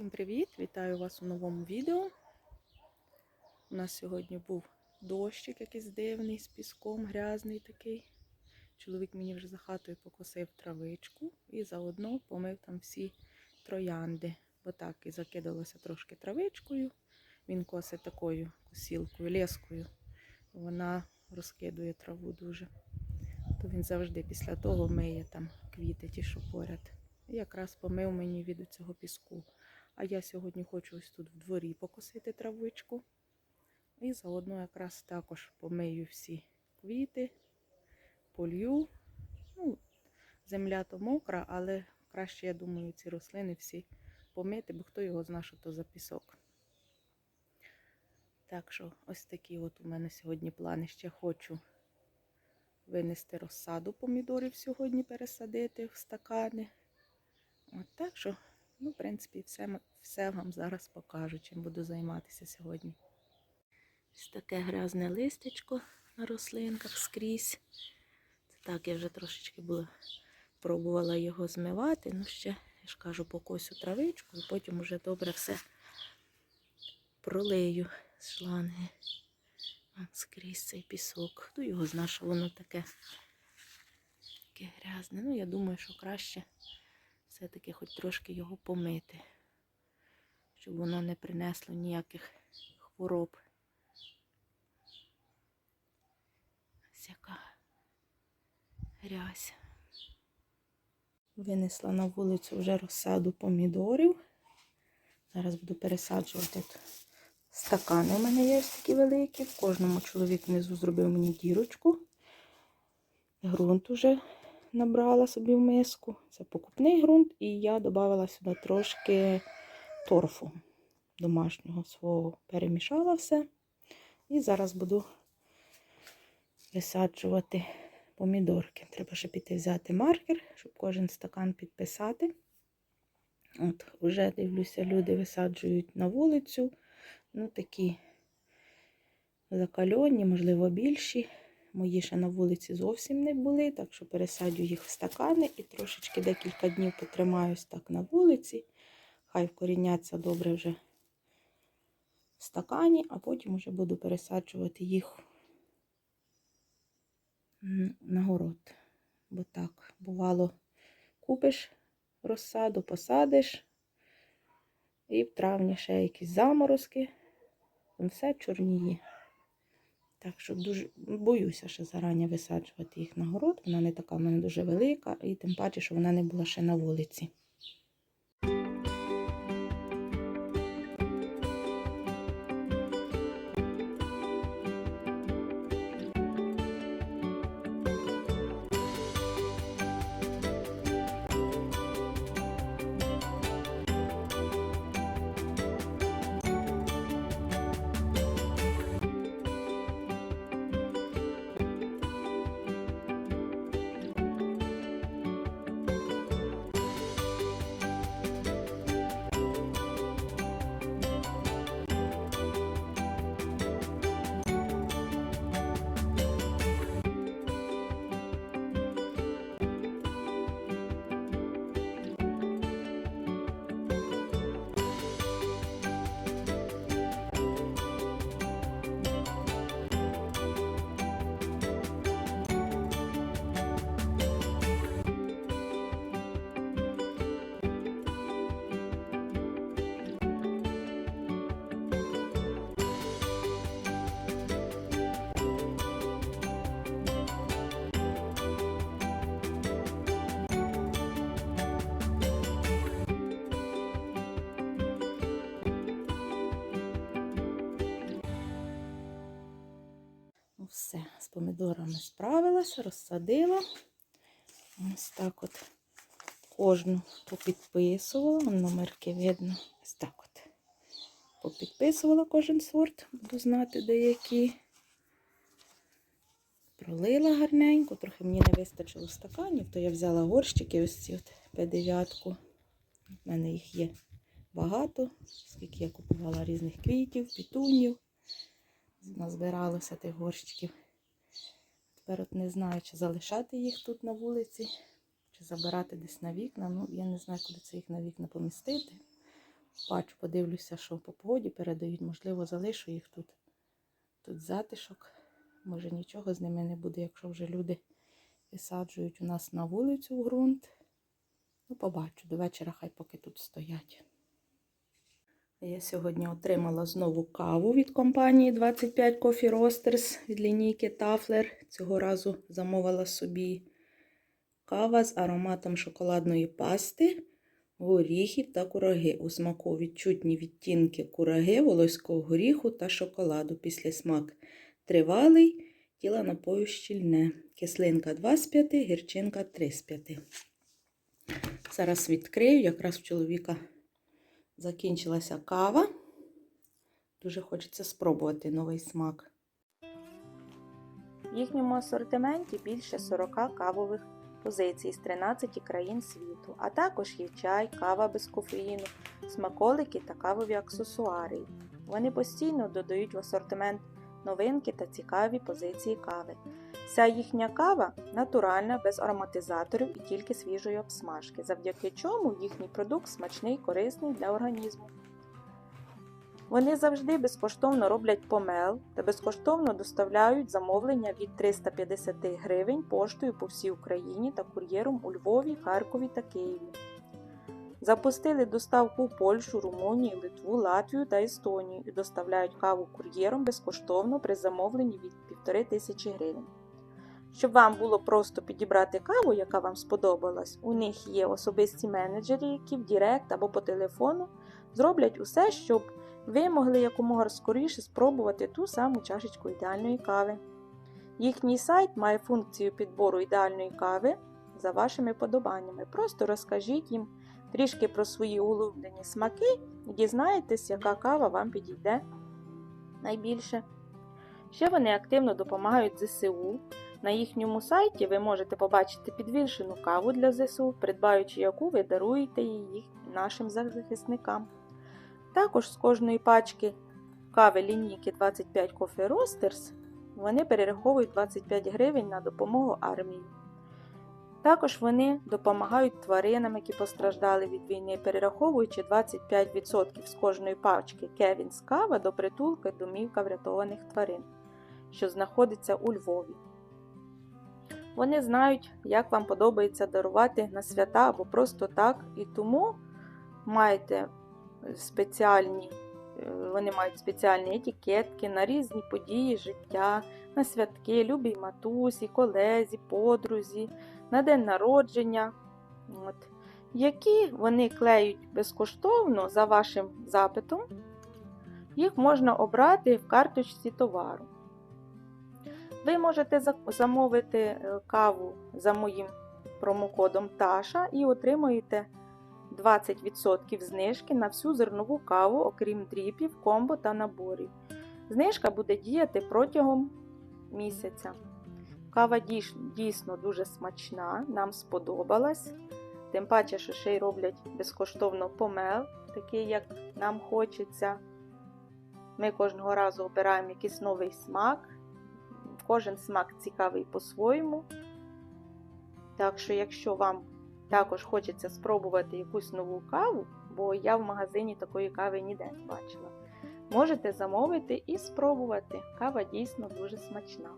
Всім привіт! Вітаю вас у новому відео. У нас сьогодні був дощик якийсь дивний з піском, грязний такий. Чоловік мені вже за хатою покосив травичку і заодно помив там всі троянди. Бо так і закидалося трошки травичкою. Він косить такою косілкою, лескою. Вона розкидує траву дуже. То він завжди після того миє там квіти, ті, що поряд. І якраз помив мені від цього піску. А я сьогодні хочу ось тут в дворі покосити травичку. І заодно якраз також помию всі квіти, полью. Ну, земля то мокра, але краще, я думаю, ці рослини всі помити, бо хто його знає, що то за пісок. Так що ось такі от у мене сьогодні плани. Ще хочу винести розсаду помідорів сьогодні, пересадити в стакани. От так що Ну, в принципі, все, все вам зараз покажу, чим буду займатися сьогодні. Ось таке грязне листечко на рослинках скрізь. Це так, я вже трошечки була, пробувала його змивати. Ну, ще, я ж кажу, покосю травичку і потім уже добре все пролию з шланги. От скрізь цей пісок. Хто його знає, що воно таке, таке грязне. Ну, я думаю, що краще все-таки хоч трошки його помити, щоб воно не принесло ніяких хвороб. Ось яка грязь. Винесла на вулицю вже розсаду помідорів. Зараз буду пересаджувати стакани. У мене є такі великі. В кожному чоловік внизу зробив мені дірочку. Грунт уже набрала собі в миску. Це покупний ґрунт, і я додала сюди трошки торфу домашнього свого. Перемішала все. І зараз буду висаджувати помідорки. Треба ще піти взяти маркер, щоб кожен стакан підписати. От, вже дивлюся, люди висаджують на вулицю. Ну, такі закальонні, можливо, більші. Мої ще на вулиці зовсім не були, так що пересадю їх в стакани і трошечки декілька днів потримаюсь так на вулиці. Хай вкоріняться добре вже в стакані, а потім вже буду пересаджувати їх на город. Бо так, бувало, купиш розсаду, посадиш, і в травні ще якісь заморозки, все чорніє. Так що дуже боюся ще зарані висаджувати їх на город. Вона не така в мене дуже велика, і тим паче, що вона не була ще на вулиці. Помідорами справилася, розсадила. Ось так от кожну попідписувала, номерки видно. Ось так от. Попідписувала кожен сорт, буду знати деякі. Пролила гарненько, трохи мені не вистачило стаканів, то я взяла горщики, ось ці от П9. У мене їх є багато, скільки я купувала різних квітів, пітунів назбиралося тих горщиків. От не знаю, чи залишати їх тут на вулиці, чи забирати десь на вікна. Ну, я не знаю, куди це їх на вікна помістити. Бачу, подивлюся, що по погоді передають. Можливо, залишу їх тут. Тут затишок. Може нічого з ними не буде, якщо вже люди висаджують у нас на вулицю в ґрунт. Ну, побачу, до вечора хай поки тут стоять. Я сьогодні отримала знову каву від компанії 25 Coffee Roasters від лінійки Тафлер. Цього разу замовила собі кава з ароматом шоколадної пасти, горіхів та кураги. У смаку відчутні відтінки кураги, волоського горіху та шоколаду. Після смак тривалий, тіло напою щільне. Кислинка 2 з 5, гірчинка 3 з 5. Зараз відкрию, якраз в чоловіка закінчилася кава. Дуже хочеться спробувати новий смак. В їхньому асортименті більше 40 кавових позицій з 13 країн світу, а також є чай, кава без кофеїну, смаколики та кавові аксесуари. Вони постійно додають в асортимент новинки та цікаві позиції кави. Вся їхня кава натуральна, без ароматизаторів і тільки свіжої обсмажки, завдяки чому їхній продукт смачний і корисний для організму. Вони завжди безкоштовно роблять помел та безкоштовно доставляють замовлення від 350 гривень поштою по всій Україні та кур'єром у Львові, Харкові та Києві. Запустили доставку у Польщу, Румунію, Литву, Латвію та Естонію і доставляють каву кур'єром безкоштовно при замовленні від 1500 гривень. Щоб вам було просто підібрати каву, яка вам сподобалась, у них є особисті менеджери, які в Дірект або по телефону зроблять усе, щоб ви могли якомога скоріше спробувати ту саму чашечку ідеальної кави. Їхній сайт має функцію підбору ідеальної кави за вашими подобаннями. Просто розкажіть їм трішки про свої улюблені смаки і дізнаєтесь, яка кава вам підійде найбільше. Ще вони активно допомагають ЗСУ. На їхньому сайті ви можете побачити підвішену каву для ЗСУ, придбаючи яку ви даруєте її нашим захисникам. Також з кожної пачки кави лінійки 25 Coffee Roasters вони перераховують 25 гривень на допомогу армії. Також вони допомагають тваринам, які постраждали від війни, перераховуючи 25% з кожної пачки Кевінс кава до притулки домівка врятованих тварин, що знаходиться у Львові. Вони знають, як вам подобається дарувати на свята або просто так, і тому маєте спеціальні, е, вони мають спеціальні етикетки на різні події життя, на святки, любій матусі, колезі, подрузі, на день народження, от, які вони клеють безкоштовно за вашим запитом. Їх можна обрати в карточці товару. Ви можете замовити е, каву за моїм промокодом Таша і отримуєте 20% знижки на всю зернову каву, окрім дріпів, комбо та наборів. Знижка буде діяти протягом місяця. Кава дійсно дуже смачна, нам сподобалась. Тим паче, що ще й роблять безкоштовно помел, такий, як нам хочеться. Ми кожного разу обираємо якийсь новий смак. Кожен смак цікавий по-своєму. Так що, якщо вам також хочеться спробувати якусь нову каву, бо я в магазині такої кави ніде не бачила, можете замовити і спробувати. Кава дійсно дуже смачна.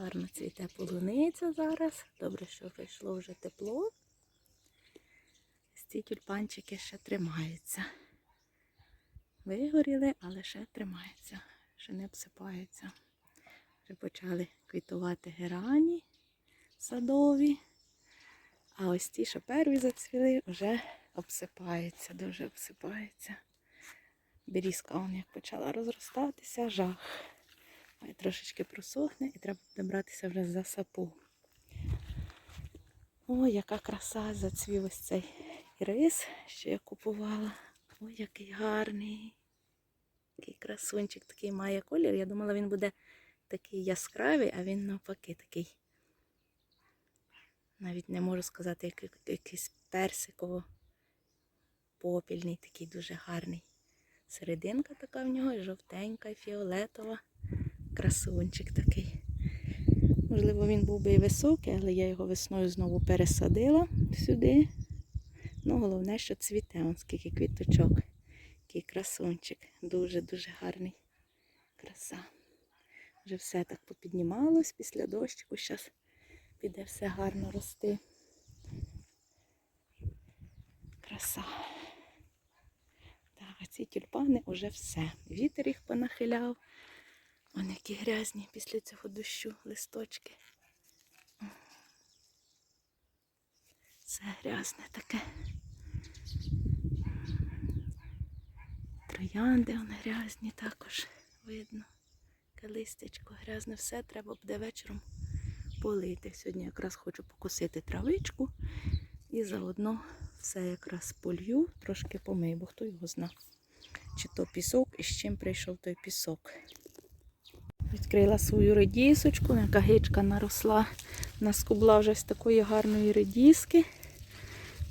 Гарно цвіте полуниця зараз. Добре, що прийшло вже тепло. Ці тюльпанчики ще тримаються. Вигоріли, але ще тримаються, ще не обсипаються. Вже почали квітувати герані садові. А ось ті, що перві зацвіли, вже обсипаються, дуже обсипаються. Берізка он як почала розростатися, жах. Трошечки просохне і треба буде братися вже за сапу. Ой, яка краса зацвів ось цей ірис, що я купувала. Ой, який гарний. Такий красунчик такий має колір. Я думала, він буде такий яскравий, а він навпаки такий. Навіть не можу сказати, як- як- якийсь персиково попільний, такий дуже гарний. Серединка така в нього, жовтенька і фіолетова. Красунчик такий. Можливо, він був би і високий, але я його весною знову пересадила сюди. Ну, головне, що цвіте, он скільки квіточок. Такий красунчик. Дуже-дуже гарний. Краса. Вже все так попіднімалось після дощику. Зараз піде все гарно рости. Краса. Так, а ці тюльпани вже все. Вітер їх понахиляв. Вони які грязні після цього дощу листочки. Все грязне таке. Троянди вони грязні також видно. Листячко грязне все, треба буде вечором полити. Сьогодні якраз хочу покосити травичку і заодно все якраз полью, трошки помию, бо хто його зна. Чи то пісок і з чим прийшов той пісок. Відкрила свою редісочку, яка гичка наросла, наскубла вже з такої гарної редіски.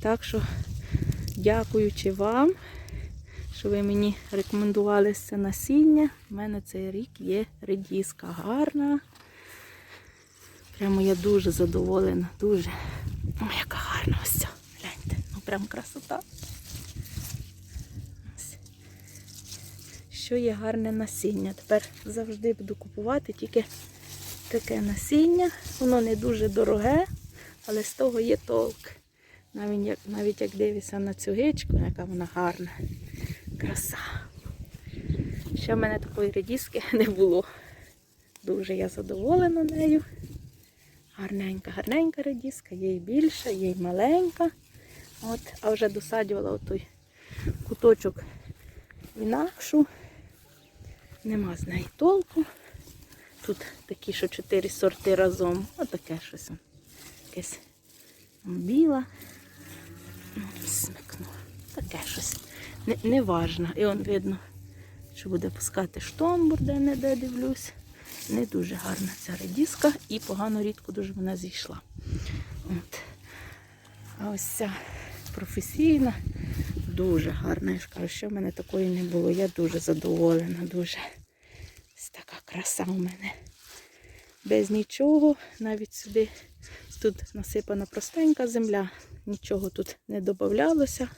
Так що, дякуючи вам, що ви мені рекомендували це насіння. У мене цей рік є редіска гарна. Прямо я дуже задоволена, дуже. Ой, яка гарна ось ця. Гляньте, ну прям красота. Що є гарне насіння. Тепер завжди буду купувати тільки таке насіння. Воно не дуже дороге, але з того є толк. Навіть як, навіть як дивишся на цю гичку, яка вона гарна. Краса. Ще в мене такої редіски не було. Дуже я задоволена нею. Гарненька, гарненька редіска, є і більша, є і маленька. От, а вже досаджувала отой куточок інакшу. Нема з неї толку. Тут такі, що чотири сорти разом. Отаке щось. Якесь біла. Ну, Смикну. Таке щось. Не, неважно. І он видно, що буде пускати штомбур, де не де дивлюсь. Не дуже гарна ця редіска і погано рідко дуже вона зійшла. От. А ось ця професійна, дуже гарна. Я ж кажу, що в мене такої не було. Я дуже задоволена, дуже. Ось така краса у мене. Без нічого, навіть сюди тут насипана простенька земля, нічого тут не додавалося,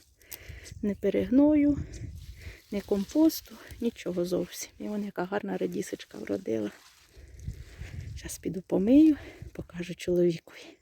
не перегною, не компосту, нічого зовсім. І вон яка гарна редісочка вродила. Зараз піду помию, покажу чоловікові.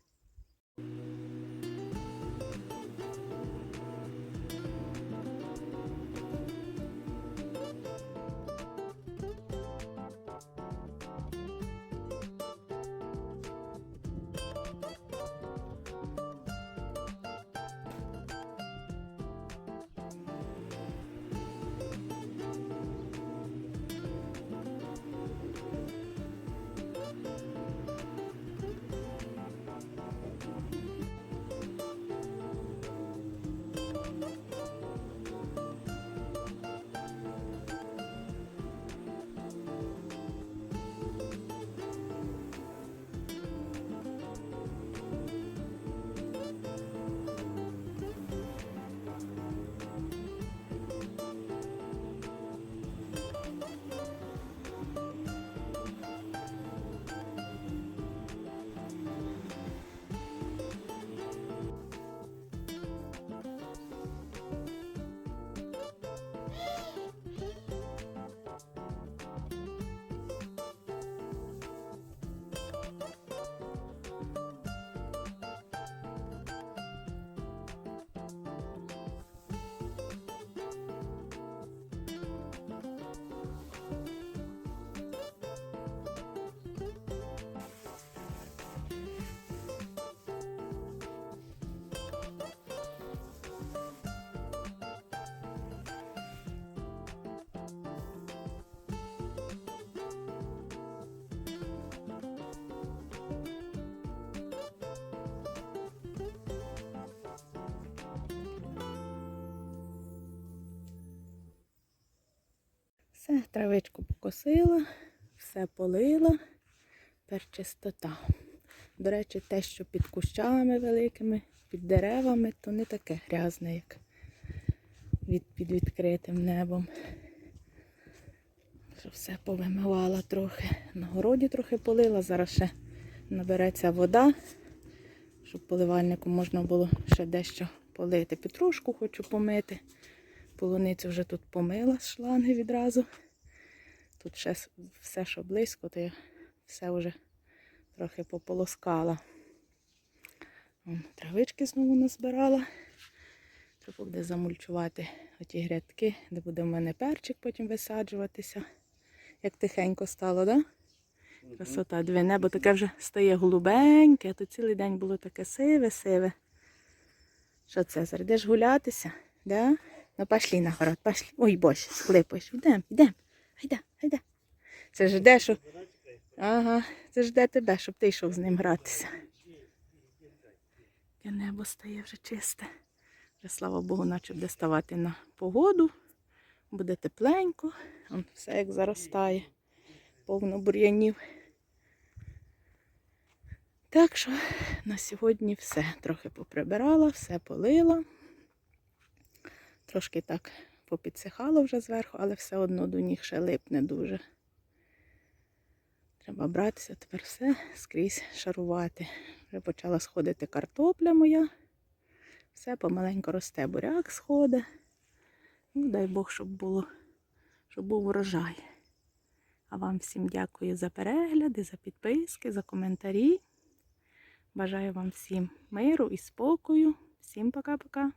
Травичку покосила, все полила. Тепер чистота. До речі, те, що під кущами великими, під деревами, то не таке грязне, як від, під відкритим небом. Що все повимивала трохи. На городі трохи полила, зараз ще набереться вода, щоб поливальником можна було ще дещо полити. Петрушку хочу помити. Полуницю вже тут помила з шланги відразу. Тут ще все, що близько, то я все вже трохи пополоскала. Вон, Травички знову назбирала. Треба буде замульчувати оті грядки, де буде в мене перчик потім висаджуватися. Як тихенько стало, так? Да? Красота, дві небо таке вже стає голубеньке, а то цілий день було таке сиве-сиве. Що це, зайдеш гулятися? Да? Ну пошли на город, пошли. Ой, боже, схлипаєш. Йдем, йдем. Гайда, гайда. Це де, що. Ага, це ж де тебе, щоб ти йшов з ним гратися. Яке небо стає вже чисте. Вже слава Богу, наче буде ставати на погоду. Буде тепленько. Все як заростає. Повно бур'янів. Так що на сьогодні все. Трохи поприбирала, все полила. Трошки так попідсихало вже зверху, але все одно до ніг ще липне дуже. Треба братися тепер все скрізь шарувати. Вже почала сходити картопля моя. Все помаленьку росте буряк сходить. Ну, дай Бог, щоб було, щоб був урожай. А вам всім дякую за перегляди, за підписки, за коментарі. Бажаю вам всім миру і спокою. Всім пока-пока.